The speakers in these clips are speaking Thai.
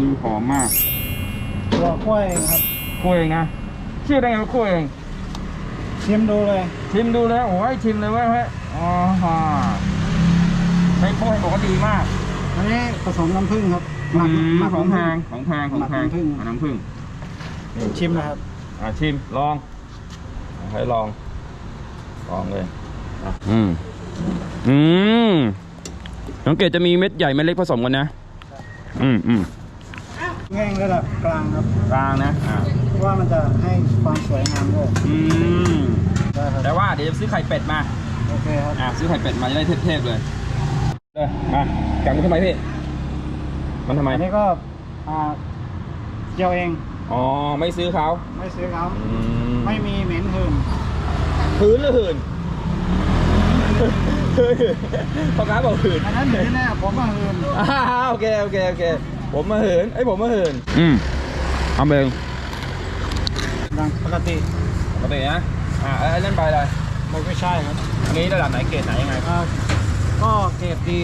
คือหอมมากตัวกล้วยเองครับคั่วเองนะชื่อได้ไงว่าคั่วเองชิมดูเลยชิมดูแล้วโอ้ยชิมเลยเว้ยเฮ้ยอ๋อฮะใช้โป้ให้บอกว่าดีมากอันนี้ผสมน้ำผึ้งครับหมักอืมหมักของแพงน้ำผึ้ของแพงของแพงหมักน้ำผึ้งอะน้ำผึ้งชิมนะครับอะชิมลองให้ลอง ลองเลยอะอืมอืมสังเกตจะมีเม็ดใหญ่เม็ดเล็กผสมกันนะ อืมอืม แง่งระดับกลางครับ กลางนะอ่าเพราะว่ามันจะให้ความสวยงามด้วยอืมได้ครับแต่ว่าเดี๋ยวจะซื้อไข่เป็ดมาโอเคครับอะซื้อไข่เป็ดมาจะได้เทพๆเลยเลยมาแกะมันทำไมพี่มันทำไมอันนี้ก็อ่าเจียวเองอ๋อไม่ซื้อเขาไม่ซื้อเขาอืมไม่มีเหม็นหืนหืนหรือหืนหืนพ่อค้าบอกหืนอันนั้นหืนแน่ผมว่าหืน อ่าโอเคโอเคโอเค ผมมาหืนไอ้ยผมมาหืนอืมทำเองดังปกติปกตินะอ่าไอ้นั่นไปเลยไม่ไม่ใช่ครับอันนี้ระดับไหนเกรดไหนยังไงอ่าก็เกรดดี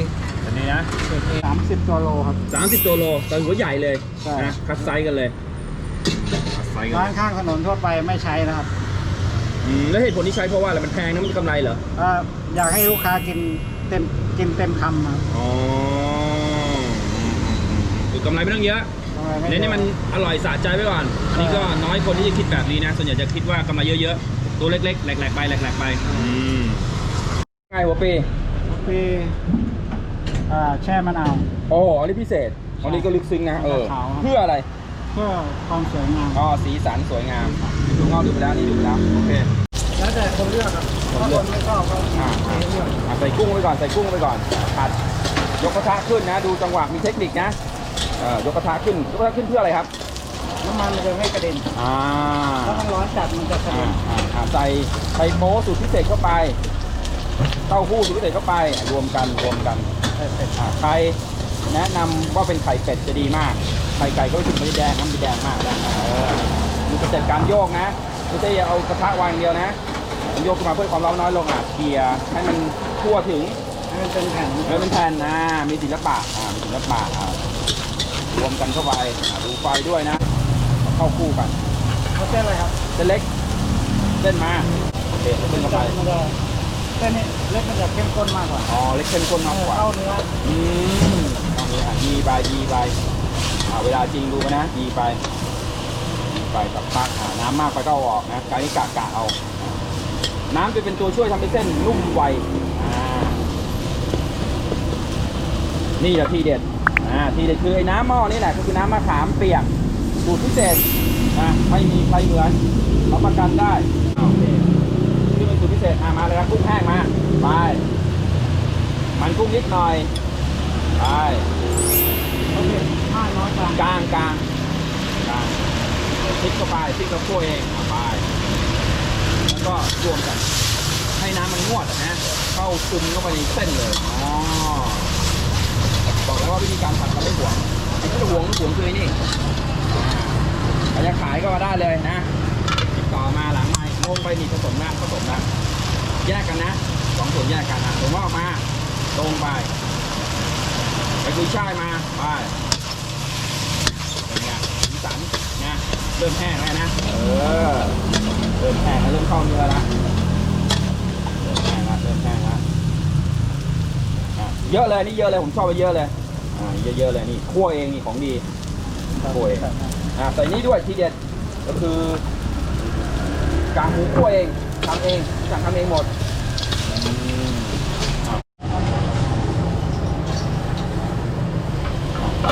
อันนี้นะเกรดดีสามสิบตัวโลครับสามสิบตัวโลแต่หัวใหญ่เลยใช่นะคัดไซส์กันเลยคัดไซส์กันร้านเลยข้างถนนทั่วไปไม่ใช้นะครับอืมแล้วเหตุผลที่ใช้เพราะว่าอะไรมันแพงนะมันกำไรเหรออ่าอยากให้ลูกค้ากินเต็มกินเต็มคำครับอ๋อคือ กำไรไม่ต้องเยอะทำไมไม่เน้นให้มันอร่อยสะใจไว้ก่อนอันนี้ก็น้อยคนที่จะคิดแบบนี้นะ ส่วนใหญ่จะคิดว่ากำไรเยอะๆ ตัวเล็กๆแหลกๆไปแหลกๆไปอืมไงหัวปีปีอ่าแช่มะนาวโอ้อันนี้พิเศษอันนี้ก็ลึกซึ้งนะเออขาวครับ เพื่ออะไรเพื่อความสวยงามอ๋อสีสันสวยงามดูเงาดูไปแล้วนี่ดูไปแล้วโอเค แล้วแต่คนเลือกครับคนถ้าเลืคอกนไม่ชอบก็อ่า ไม่ให้เลือกอะใส่กุ้งไปก่อนใส่กุ้งไปก่อนผัดยกกระทะขึ้นนะ ดูจังหวะมีเทคนิคนะเออยกกระทะขึ้นยกกระทะขึ้นเพื่ออะไรครับน้ำมันมันจะไม่กระเด็นอ่าถ้ามันร้อนจัดมันจะกระอ่าเด็นอ่าอ่าใส่ไข่โม้สูตรพิเศษเข้าไปเต้าหู้สูตรพิเศษเข้าไปรวมกันรวมกันเผ็ดอ่าใครแนะนำว่าเป็นไข่เป็ดจะดีมากไข่ไก่ก็รู้สึกไม่ได้แดงน้ำไม่แดงมากนะเออมีประจัดการโยกนะไม่ใช่เอากระทะวางอย่างเดียวนะมันโยกขึ้นมาเพื่อความร้อนน้อยลงอะเกียร์ให้มันทั่วถึงๆให้มันเป็นแผ่นแล้วเป็นแผ่นนะมีศิลปะอ่ามีศิลปะอ่า รวมกันเข้าไปอ่าดูไฟด้วยนะ เข้าคู่กันเขาเส้นอะไรครับเส้นเล็กเส้นมาโอเคเส้นเข้าไปมันจะเส้นนี้เล็กมันจะเข้มข้นมากกว่าอ๋อเล็กเข้มข้นมากกว่าเข้าเนื้ออืมตรงนี้อะยีไปยีไปอ่าเวลาจริงดูนะยีไปยีไปสักพักอ่าน้ำมากไปก็เอาออกนะการนี้กะกะเอา น้ำจะเป็นตัวช่วยทำให้เส้นนุ่มไวอ่านี่แหละทีเด็ด อ่าทีเด็ดคือไอ้น้ำหม้อนี่แหละก็คือน้ำมะขามเปียกสูตรพิเศษนะไม่มีใครเหมือนรับประกันได้อ้าวโอเคนี่เป็นสูตรพิเศษอ่ามาเลยครับกุ้งแห้งมาไปมันกุ้งนิดหน่อยไปโอเคห้าน้อยกลางกลางกลางกลางพลิกเข้าไปพลิกเข้าคั่วเองไปแล้วก็รวมกันให้น้ำมันงวดนะเข้าซึมเข้าไปในเส้นเลยอ๋อ วิธีการผัดเราไม่หวงไม่ได้หวงหวงคือนี่อาใครจะขายก็มาได้เลยนะ ติดต่อมาหลังไม้ลงไปนี่ผสมนะผสมนะแยกกันนะสองส่วนแยกกันอะผมว่าออกมาลงไปไปกุยช่ายมาไปเป็นไงสีสันนะเริ่มแห้งแล้วนะเออเริ่มแห้งแล้วเริ่มเข้าเนื้อล้วเริ่มแห้งล้วเริ่มแห้งละเยอะเลยนี่เยอะเลยผมชอบไปเยอะเลย อ่าเยอะๆเลยนี่คั่วเองนี่ของดีคั่วเองอ่าใส่นี่ด้วยทีเด็ดก็คือกางหมูคั่วเองทำเองสั่งทำเองหมด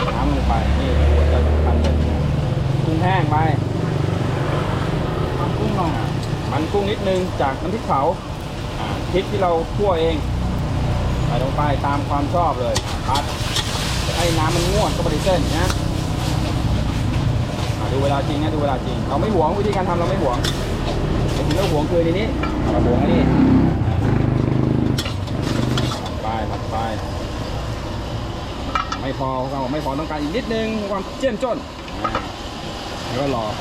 กน้ำลงไปนี่หัวใจสำคัญเลยกุ้งแห้งไปทำกุ้งน่อยมันกุ้งนิดนึงจากน้ำพริกเผาอ่าพริกที่เราคั่วเองใส่ลงไปตามความชอบเลยพัด ให้น้ำมันงวดก็ไปในเส้นนะดูเวลาจริงนะดูเวลาจริง เราไม่หวงวิธีการทำเราไม่หวงไอ้ที่เราหวงคือในนี้เราหวงอันนี้ผัดไปผัดไปไม่พอเราไม่พอต้องการอีกนิดนึงความเจ้มจนแล้วก็รอไป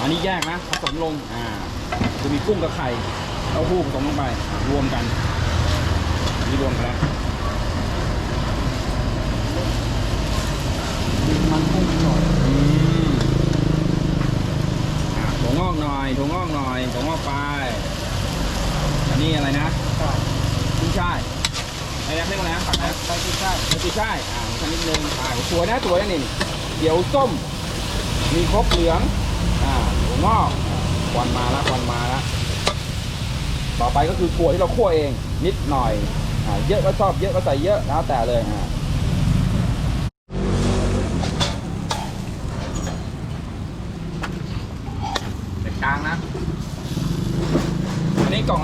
อันนี้แยกนะผสมลงอ่าจะมีกุ้งกับไข่เต้าหู้ผสมลงไปรวมกันนี่รวมกันแล้ว มันกุ้งหน่อยอืมอะถั่วงอกหน่อยถั่วงอกหน่อยถั่วงอกไปอันนี้อะไรนะใช่กุ้งช่ายไอ้แรกเรียกว่าไรนะผักนะไปที่ใช่ไม่ใช่ายอ่าชนิดนึงอ่าสวยนะสวยนนี่เดี๋ยวส้ม มีครบเหลือง อ่าถั่วงอกควันมาละควันมาละต่อไปก็คือขั่วที่เราขั่วเอง นิดหน่อยอ่าเยอะก็ชอบเยอะก็ใส่เยอะแล้วแต่เลยอ่า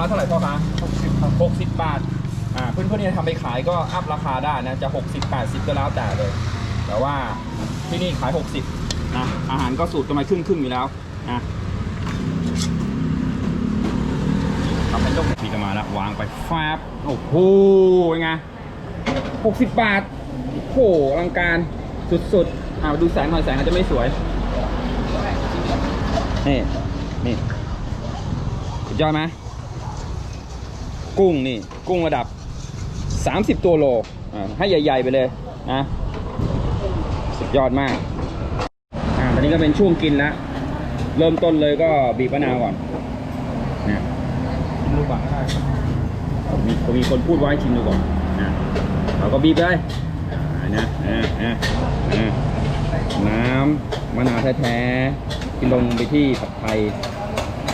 อันนี้กล่องละเท่าไหร่พ่อคะหกสิบครับ60 บาท อ่า เพื่อนๆที่จะทำไปขายก็อัพราคาได้นะ จะ 60 80 ก็แล้วแต่เลย แต่ว่าที่นี่ขาย 60นะอาหารก็สูตรกันมาครึ่งครึ่งๆอยู่แล้วนะทำเป็นต้มนี่ก็มาแล้ววางไปฟาบโอ้โหเป็นไง60 บาท โอ้โหอลังการสุดๆ อ่าดูแสงหน่อยแสงอาจจะไม่สวย นี่ นี่สุดยอดไหม กุ้งนี่กุ้งระดับ 30 ตัวโลให้ใหญ่ ๆ ไปเลยนะสุดยอดมากอ่าตอนนี้ก็เป็นช่วงกินแล้วเริ่มต้นเลยก็บีบมะนาวก่อนนะดูก่อนก็ได้มีมีคนพูดไว้ชิมดูก่อนนะเราก็บีบเลยอ่านะอ่าอ่าอ่าน้ำมะนาวแท้ๆที่ลงไปที่ผัดไทย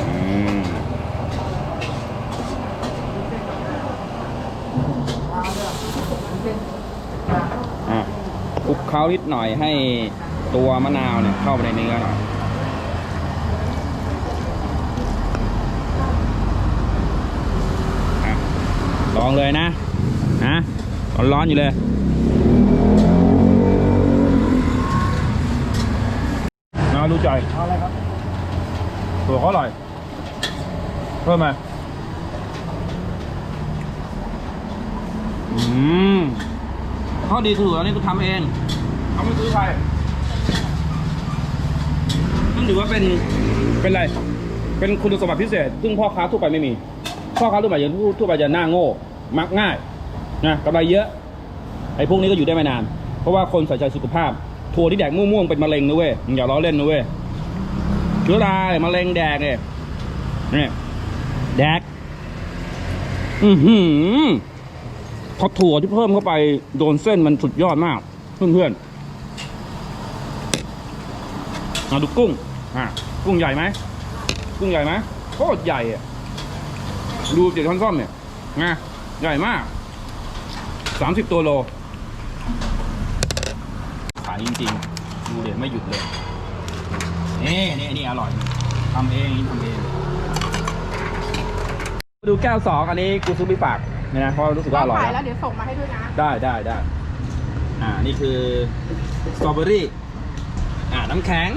อืม อะคลุกเคล้านิดหน่อยให้ตัวมะนาวเนี่ยเข้าไปในเนื้อหน่อยลองเลยนะ นะร้อนๆอยู่เลยน่ารู้ใจ เอาอะไรครับตัวเขาอร่อย เพิ่มไหม อืมข้อดีคืออันนี้กูทำเองเขาไม่ซื้อใครนั่นถือว่าเป็นเป็นอะไร เป็นคุณสมบัติพิเศษ ซึ่งพ่อค้าทั่วไปไม่มี พ่อค้าทั่วไปจะทั่วไปจะหน้าโง่ มักง่ายนะกำไรเยอะไอ้พวกนี้ก็อยู่ได้ไม่นาน เพราะว่าคนใส่ใจสุขภาพทัวที่แดกม่วงๆเป็นมะเร็งนะเว้ยมึงอย่าล้อเล่นนะเว้ยเชื้อราเนี่ยมะเร็งแดกเนี่ยเนี่ยแดก อือหือ พอถั่วที่เพิ่มเข้าไปโดนเส้นมันสุดยอดมาก เพื่อนๆมาดูกุ้งอะกุ้งใหญ่ไหมกุ้งใหญ่ไหมโคตรใหญ่อะดูเจ็ดท่อนซ่อมเนี่ยไงใหญ่มากสามสิบตัวโลขายจริงๆ ดูเดี๋ยวไม่หยุดเลยนี่นี่นี่อร่อยทำเองทำเอง ดูแก้วสองอันนี้กูซื้อไปฝาก เนี่ยนะเพราะรู้สึกว่าอร่อยขายแล้แล้ววเดี๋ยวส่งมาให้ด้วยนะ ได้ได้ได้อ่านี่คือสตรอเบอรี่อ่าน้ำแข็ง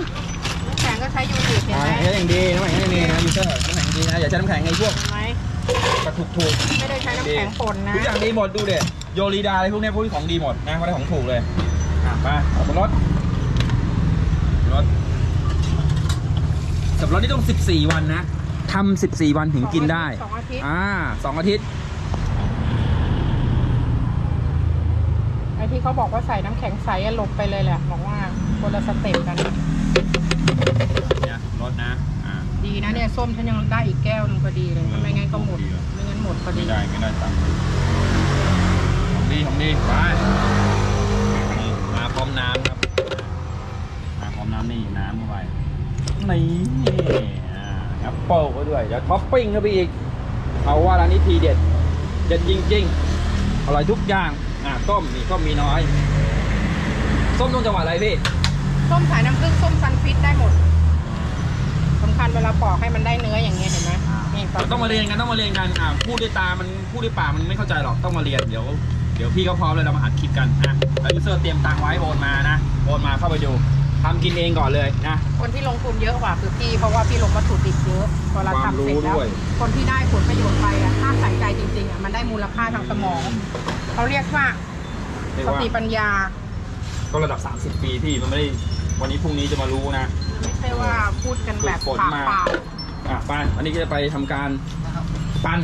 น้ำแข็งก็ใช้ยูนิตเห็นอ่าไหมน้ำแข็งอย่างดีน้ำแข็งอย่างดีนะยูเซอร์น้ำแข็งดีนะอย่าใช้น้ำแข็งไงพวกเห็นไหมกระถูกถูกไม่ได้ใช้น้ำแข็งป่นนะทุกอย่างดีหมดดูเด็โยลีดาอะไรพวกเนี้ยพวกนี้ของดีหมดนะเพราะได้ของถูกเลยอะมาเอาบนรถรถสับปะรดนี่ต้อง 14 วันนะทำ14 วันถึงกินได้ สองอาทิตย์ อ่าสองอาทิตย์ อที่เขาบอกว่าใส่น้ำแข็งใสอะหลบไปเลยแหละบอกว่าคนละสเต็ปกัน เนี่ยรถนะอ่าดีนะเนี่ยส้มฉันยังได้อีกแก้วหนึงพอดีเลยเออไม่งั้นก็หมดดีอะไม่งั้นหมดพอดี ไม่ได้ไม่ได้ตังค์ของดีของดีไปนี่มาพร้อมน้ำครับมาพร้อมน้ำนี่น้ำเข้าไปนี่อ่าแอปเปิลก็ด้วยเดี๋ยวท็อปปิ้งเข้าไปอีกเอาว่าร้านนี้ทีเด็ดเด็ดจริงๆอร่อยทุกอย่าง อ่าส้มมีส้มมีน้อย ส้มตรงจังหวัดอะไรพี่ ส้มสายน้ำผึ้งส้มซันฟิตได้หมดสำคัญเวลาปอกให้มันได้เนื้ออย่างเงี้ยเห็นไหมนี่ปกต้องมาเรียนกันต้องมาเรียนกันอ่าพูดด้วยตามันพูดด้วยปากมันไม่เข้าใจหรอกต้องมาเรียนเดี๋ยวเดี๋ยวพี่เขาพร้อมเลยเรามาอัดคลิปกันอะแล้วยูเซอร์เตรียมตังค์ไว้โอนมานะโอนมาเข้าไปดู ทำกินเองก่อนเลยนะ คนที่ลงทุนเยอะกว่าคือพี่เพราะว่าพี่ลงวัตถุดิบเยอะพอเราความทำเสร็จรู้แล้ว ด้วย คนที่ได้ผลประโยชน์ไปอะถ้าใส่ใจจริงๆอะมันได้มูลค่าทางสมองเขาเรียกว่าเรีสติปัญญาก็ระดับ 30 ปีพี่มันไม่ได้วันนี้พรุ่งนี้จะมารู้นะ ไม่ใช่ว่าพูดกันแบบฝึกฝนปากมา เปล่าอะไนอันนี้ก็จะไปทำการปั้น